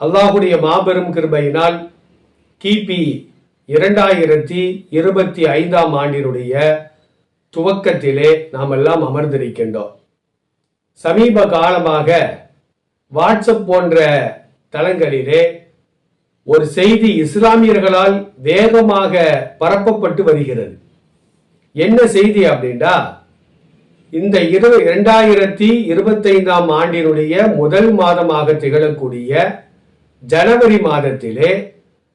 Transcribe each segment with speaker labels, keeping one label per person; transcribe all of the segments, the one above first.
Speaker 1: அல்லாஹுடைய மாபெரும் கிருபையினால் கிபி இரண்டாயிரத்தி இருபத்தி ஐந்தாம் ஆண்டினுடைய துவக்கத்திலே நாம் எல்லாம் அமர்ந்திருக்கின்றோம். சமீப காலமாக வாட்ஸ்அப் போன்ற தளங்களிலே ஒரு செய்தி இஸ்லாமியர்களால் வேகமாக பரப்பப்பட்டு வருகிறது. என்ன செய்தி அப்படின்னா இந்த இரு இரண்டாயிரத்தி இருபத்தைந்தாம் ஆண்டினுடைய முதல் மாதமாக திகழக்கூடிய ஜனவரி மாதத்திலே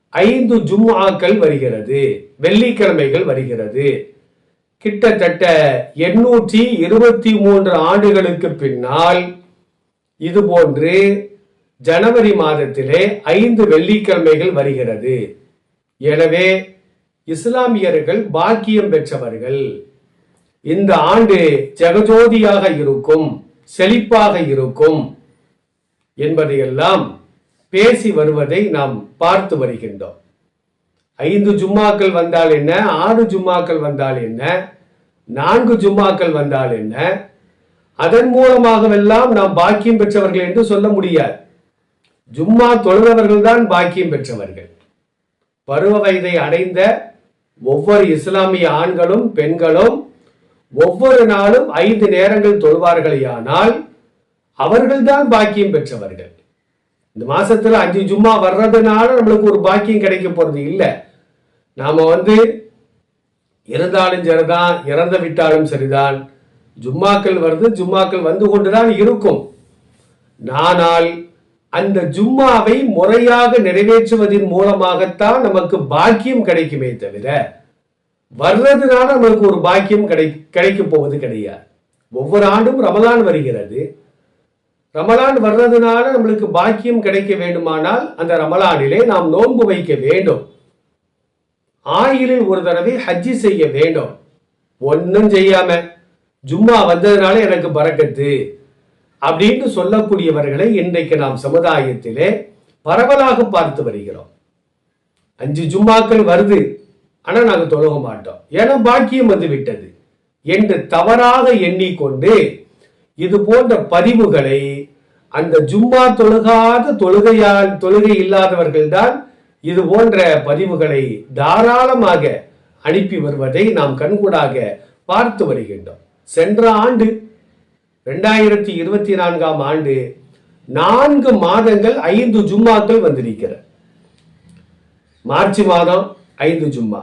Speaker 1: ஐந்து ஜும்ஆக்கள் வருகிறது. வெள்ளிக்கிழமைகள் வருகிறது. கிட்டத்தட்ட எண்ணூற்றி இருபத்தி மூன்று ஆண்டுகளுக்கு பின்னால் இதுபோன்று ஜனவரி மாதத்திலே ஐந்து வெள்ளிக்கிழமைகள் வருகிறது. எனவே இஸ்லாமியர்கள் பாக்கியம் பெற்றவர்கள். இந்த ஆண்டு ஜெகஜோதியாக இருக்கும் செழிப்பாக இருக்கும் என்பதையெல்லாம் பேசி வருவதை நாம் பார்த்து வருகின்றோம். ஐந்து ஜும்மாக்கள் வந்தால் என்ன? ஆறு ஜும்மாக்கள் வந்தால் என்ன? நான்கு ஜும்மாக்கள் வந்தால் என்ன? அதன் மூலமாகவெல்லாம் நாம் பாக்கியம் பெற்றவர்கள் என்று சொல்ல முடியாது. ஜும்மா தொழுதவர்கள் தான் பாக்கியம் பெற்றவர்கள். பருவ வயதை அடைந்த ஒவ்வொரு இஸ்லாமிய ஆண்களும் பெண்களும் ஒவ்வொரு நாளும் ஐந்து நேரங்கள் தொழுவார்களேயானால் அவர்கள்தான் பாக்கியம் பெற்றவர்கள். இந்த மாசத்துல அஞ்சு ஜும்மா வர்றதுனால நம்மளுக்கு ஒரு பாக்கியம் கிடைக்க போறது இல்லை. நாம வந்து இருந்தாலும் சரிதான் இறந்து விட்டாலும் சரிதான். ஜும்மாக்கள் வருது ஜும்மாக்கள் வந்து கொண்டுதான் இருக்கும். ஆனால் அந்த ஜும்மாவை முறையாக நிறைவேற்றுவதன் மூலமாகத்தான் நமக்கு பாக்கியம் கிடைக்குமே தவிர வர்றதுனால நம்மளுக்கு ஒரு பாக்கியம் கிடை கிடைக்க போவது கிடையாது. ஒவ்வொரு ஆண்டும் ரமலான் வருகிறது. ரமலான் வர்றதுனால நம்மளுக்கு பாக்கியம் கிடைக்க வேண்டுமானால் அந்த ரமலானிலே நாம் நோன்பு வைக்க வேண்டும். ஆயிலில் ஒரு தடவை ஹஜ்ஜி செய்ய வேண்டும். ஒன்றும் செய்யாம ஜும்மா வந்ததுனால எனக்கு பறக்கத்து அப்படின்னு சொல்லக்கூடியவர்களை இன்றைக்கு நாம் சமுதாயத்திலே பரவலாக பார்த்து வருகிறோம். அஞ்சு ஜும்மாக்கள் வருது. ஆனால் நாங்கள் தொழுக மாட்டோம். ஏன்னா பாக்கியம் வந்து விட்டது என்று தவறாக எண்ணிக்கொண்டு இது போன்ற பதிவுகளை அந்த ஜும்மா தொழுகாத தொழுகையால் தொழுகை இல்லாதவர்கள்தான் இது போன்ற பதிவுகளை தாராளமாக அனுப்பி வருவதை நாம் கண்கூடாக பார்த்து வருகின்றோம். சென்ற ஆண்டு ரெண்டாயிரத்தி இருபத்தி நான்காம் ஆண்டு நான்கு மாதங்கள் ஐந்து ஜும்மாக்கள் வந்திருக்கிற மார்ச் மாதம் ஐந்து ஜும்மா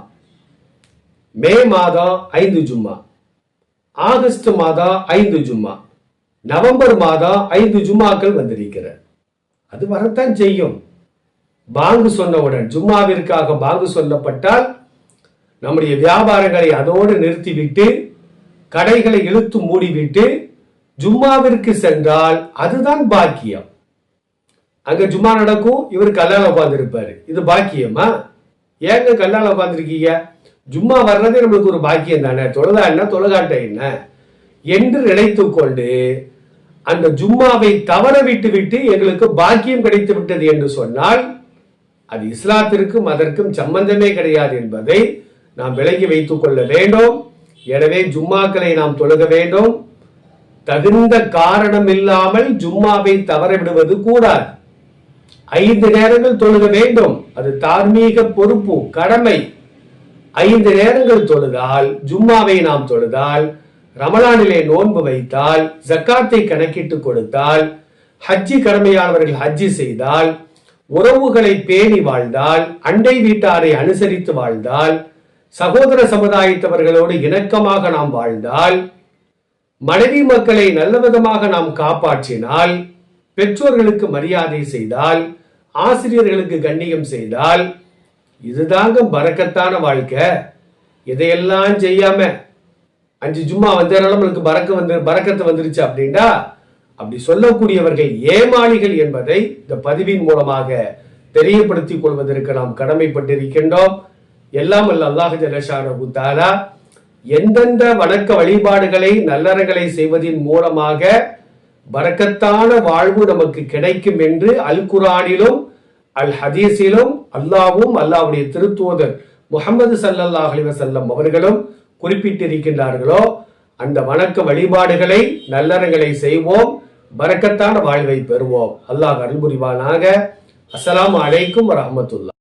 Speaker 1: மே மாதம் ஐந்து ஜும்மா ஆகஸ்ட் மாதம் ஐந்து ஜும்மா நவம்பர் மாதம் ஐந்து ஜும்மாக்கள் வந்திருக்கிற அது வரத்தான் செய்யும். பாங்கு சொன்னவுடன் ஜும்மாவிற்காக பாங்கு சொல்லப்பட்டால் நம்முடைய வியாபாரங்களை அதோடு நிறுத்திவிட்டு கடைகளை இழுத்து மூடிவிட்டு ஜும்மாவிற்கு சென்றால் அதுதான் பாக்கியம். அங்க ஜும்மா நடக்கும் இவர் கல்லால உட்காந்துருப்பாரு இது பாக்கியமா? ஏங்க கல்லால உட்காந்துருக்கீங்க ஜும்மா வர்றதே நம்மளுக்கு ஒரு பாக்கியம் தானே? தொழுதா என்ன? தொழுகாட்ட என்ன? என்று நினைத்து கொண்டு அந்த ஜும்மாவை தவற விட்டு விட்டு எங்களுக்கு பாக்கியம் கிடைத்து விட்டது என்று சொன்னால் அது இஸ்லாத்திற்கும் அதற்கும் சம்பந்தமே கிடையாது என்பதை நாம் விலகி வைத்துக் கொள்ள வேண்டும். எனவே ஜும்மாக்களை நாம் தொழுக வேண்டும். தகுந்த காரணம் இல்லாமல் ஜும்மாவை தவற விடுவது கூடாது. ஐந்து நேரங்கள் தொழுக வேண்டும். அது தார்மீக பொறுப்பு கடமை. ஐந்து நேரங்கள் தொழுதால் ஜும்மாவை நாம் தொழுதால் ரமலானிலே நோன்பு வைத்தால் ஜக்காத்தை கணக்கிட்டு கொடுத்தால் ஹஜ்ஜி கடமையானவர்கள் ஹஜ்ஜி செய்தால் உறவுகளை பேணி வாழ்ந்தால் அண்டை வீட்டாரை அனுசரித்து வாழ்ந்தால் சகோதர சமுதாயத்தவர்களோடு இணக்கமாக நாம் வாழ்ந்தால் மனைவி மக்களை நல்லவிதமாக நாம் காப்பாற்றினால் பெற்றோர்களுக்கு மரியாதை செய்தால் ஆசிரியர்களுக்கு கண்ணியம் செய்தால் இதுதாங்க பறக்கத்தான வாழ்க்கை. இதையெல்லாம் செய்யாம அஞ்சு ஜும்மா வந்ததுனால நம்மளுக்கு பறக்க வந்து பறக்கத்து வந்துருச்சு அப்படின்னா அப்படி சொல்லக்கூடியவர்கள் ஏமாளிகள் என்பதை இந்த பதிவின் மூலமாக தெரியப்படுத்திக் கொள்வதற்கு நாம் கடமைப்பட்டிருக்கின்றோம். எல்லாம் அல்ல அல்லாஹ் ஜலஷானு தாலா எந்தெந்த வணக்க வழிபாடுகளை நல்லறங்களை செய்வதின் மூலமாக பறக்கத்தான வாழ்வு நமக்கு கிடைக்கும் என்று அல் குரானிலும் அல் ஹதீஸிலும் அல்லாவும் அல்லாவுடைய திருத்தூதர் முகமது சல்லல்லாஹ் அலைஹி அவர்களும் குறிப்பிட்டிருக்கின்றார்களோ அந்த வணக்க வழிபாடுகளை நல்லறங்களை செய்வோம் பறக்கத்தான வாழ்வை பெறுவோம். அல்லாஹ் அருள் புரிவானாக அஸ்லாம் அலைக்கும் வரமத்துல்லா